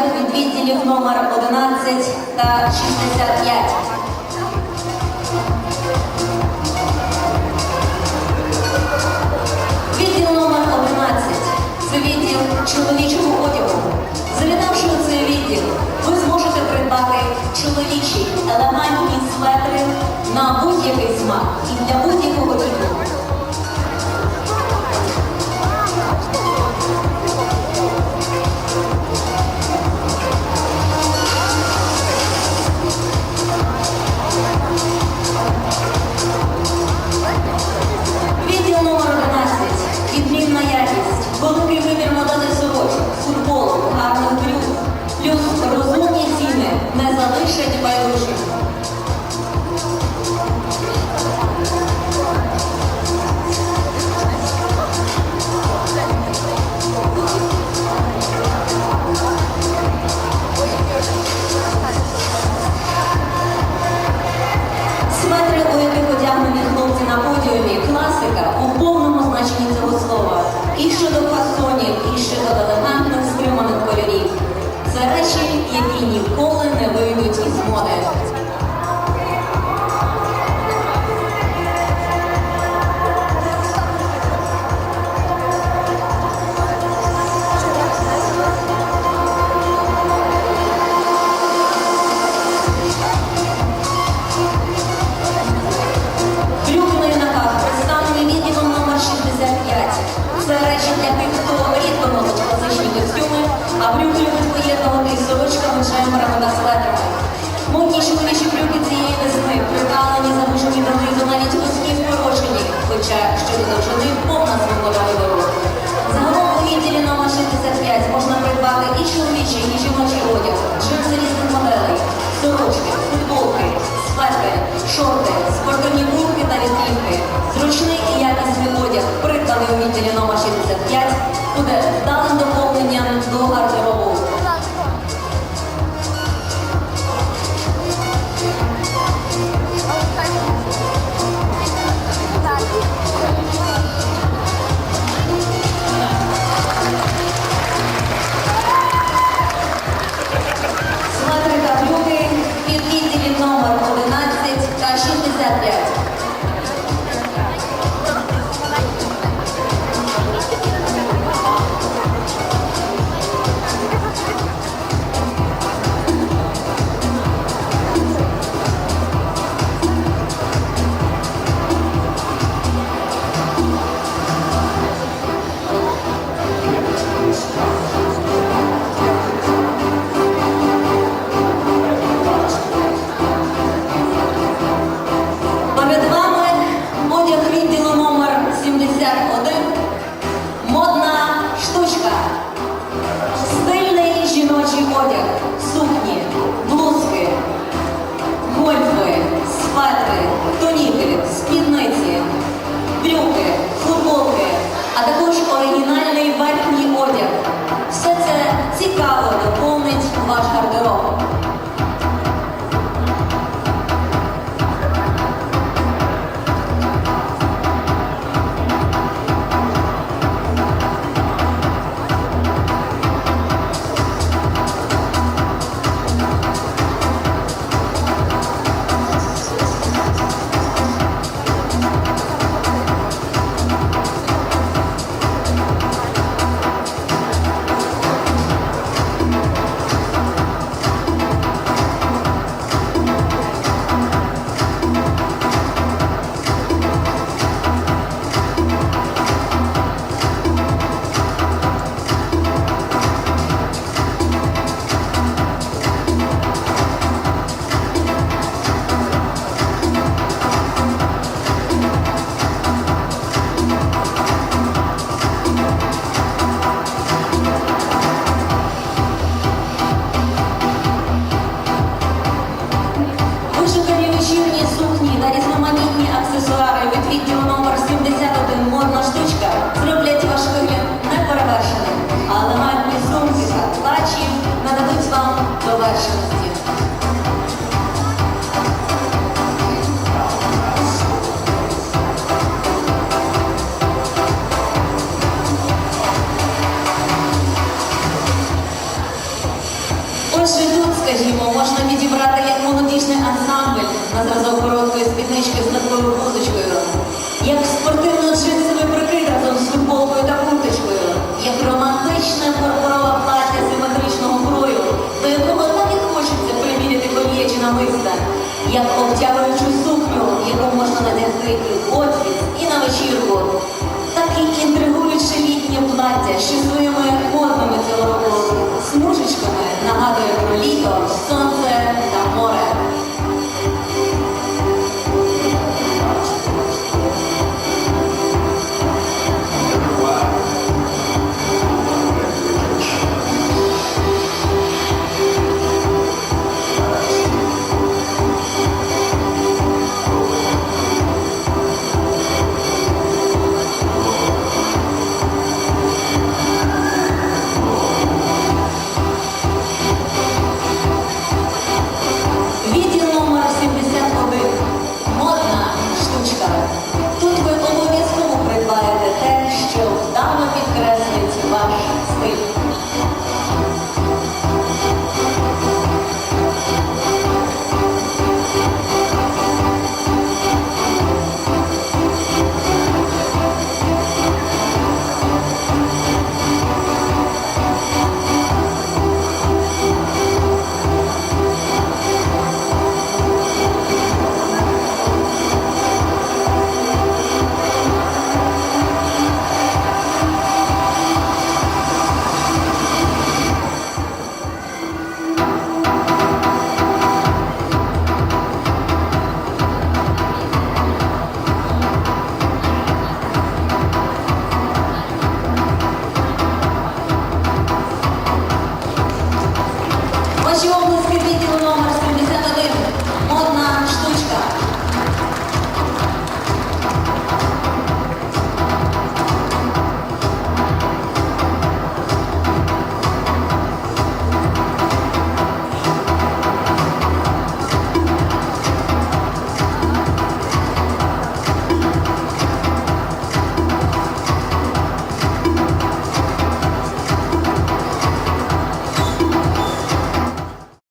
відділах від відділів номер 11 та 65. Відділ номер 11 це відділ чоловічого одягу. Завітавши у цей відділ, ви зможете придбати чоловічі елементні светри на будь-який смак і для будь-якого тіла. that Отже, тут, скажімо, можна підібрати як молодіжний ансамбль на зразок короткої спіднички з такою кузочкою. Як 我